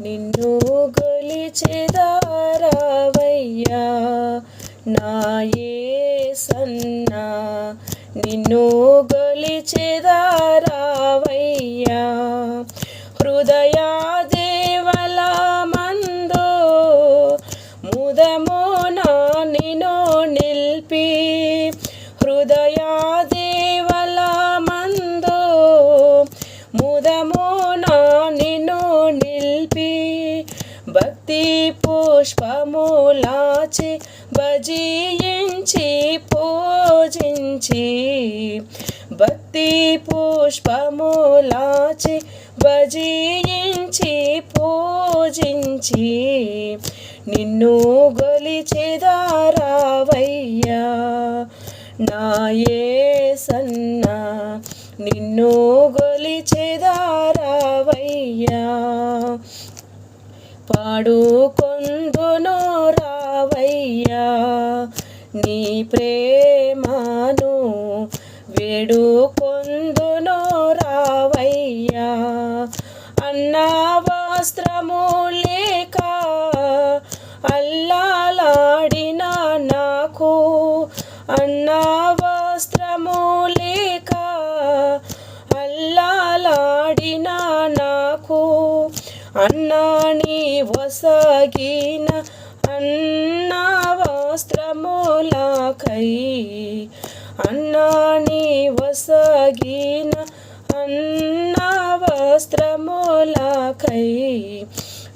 నిన్ను గొలిచెదారావయ్యా నాయే సన్నా. నిన్ను గొలిచెదారావయ్యా హృదయా దేవల మందో ముదమో నా నిన్ను నిల్పి భక్తి పుష్పములాచి భజించి పూజించి భక్తి పుష్పములాచి భజించి పూజించి నిన్ను గొలిచెదారావయ్యా. నాయే సన్నా నిన్ను గొలిచెదారావయ్యా. పాడుకొందును రావయ్యా. నీ ప్రేమను వేడుకొందును రావయ్యా. అన్న వస్త్రములి అన్నాని వసగిన అన్న వస్త్రములకై అన్నాని వసగిన అన్న వస్త్రములకై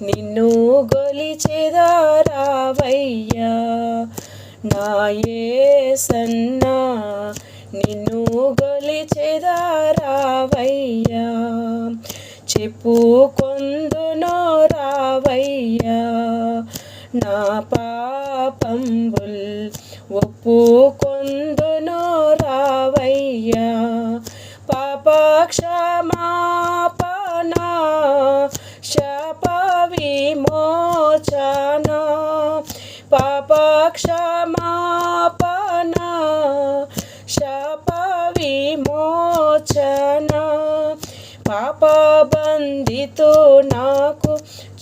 నిన్ను గొలిచెదారావయ్యా నాయే సన్నా నిన్ను గొలిచెదారావయ్యా చెప్పుకొందునో అయ్యా నా పాపంబుల్ ఒప్పుకొందునో రావయ్యా. పాప క్షమాపణ శాప విమోచనా పాప క్షమాపణ శాప విమోచనా పాప బందితో నాకు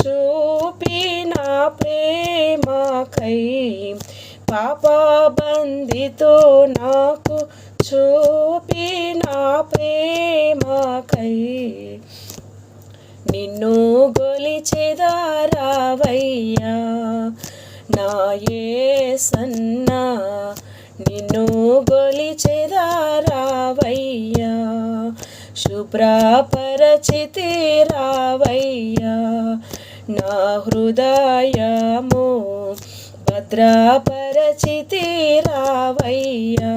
చూపిన ప్రేమకై పాపబందితో నాకు చూపిన ప్రేమకై నిన్ను గొలిచెదారావయ్యా. నాయే సన్నా నిన్ను గొలిచెదారావయ్యా. శుభ్రపరచితి రావయ్యా నా హృదయము భద్రపరచితి రావయ్యా.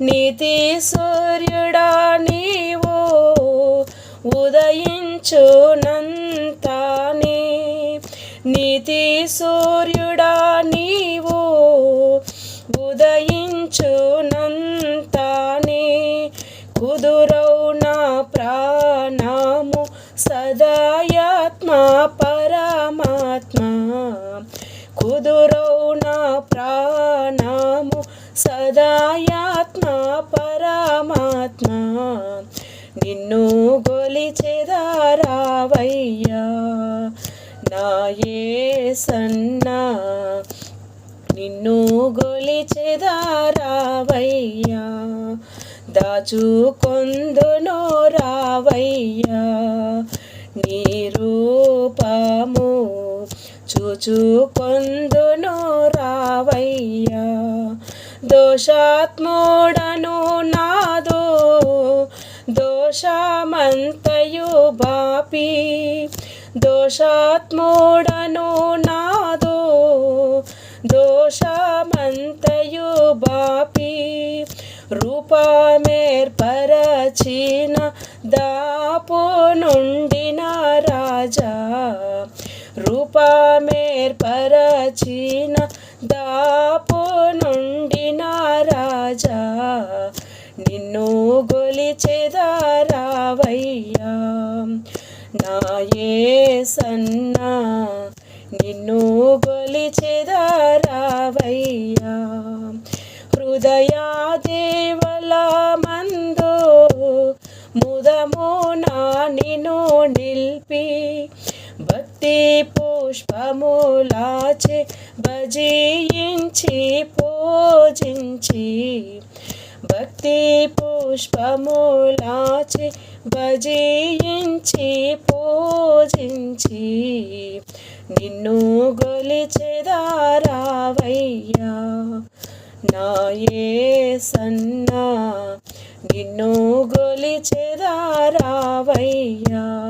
నీతి సూర్యుడా నీవు ఉదయించునంతానే. నీతి సూర్యుడా సదాయాత్మ పరమాత్మ. నిన్ను గొలిచెదారావయ్యా నాయే సన్నా. నిన్ను గొలిచెదారావయ్యా దాచుకొందునో రావయ్యా. నీ రూపము కొందు దోషాత్ముడను నాదో దోషమంతయు బాపి దోషాత్ముడను నాదో దోషమంతయు బాపి రూపమేర్పరచిన దాపు నుండిన రాజా రూపమేర్పరచిన దాపు నిన్ను గొలిచెదారావయ్యా నాయే సన్నా నిన్ను గొలిచెదారావయ్యా హృదయా దేవల మందో ముదము నా నిన్ను నిల్పి భక్తి భక్తి పుష్పములాచే భజించి పూజించి భక్తి పుష్పములాచి భజించి పూజించి నిన్ను గొలిచెదారావయ్యా. నాయే సన్నా నిన్ను గొలిచెదారావయ్యా.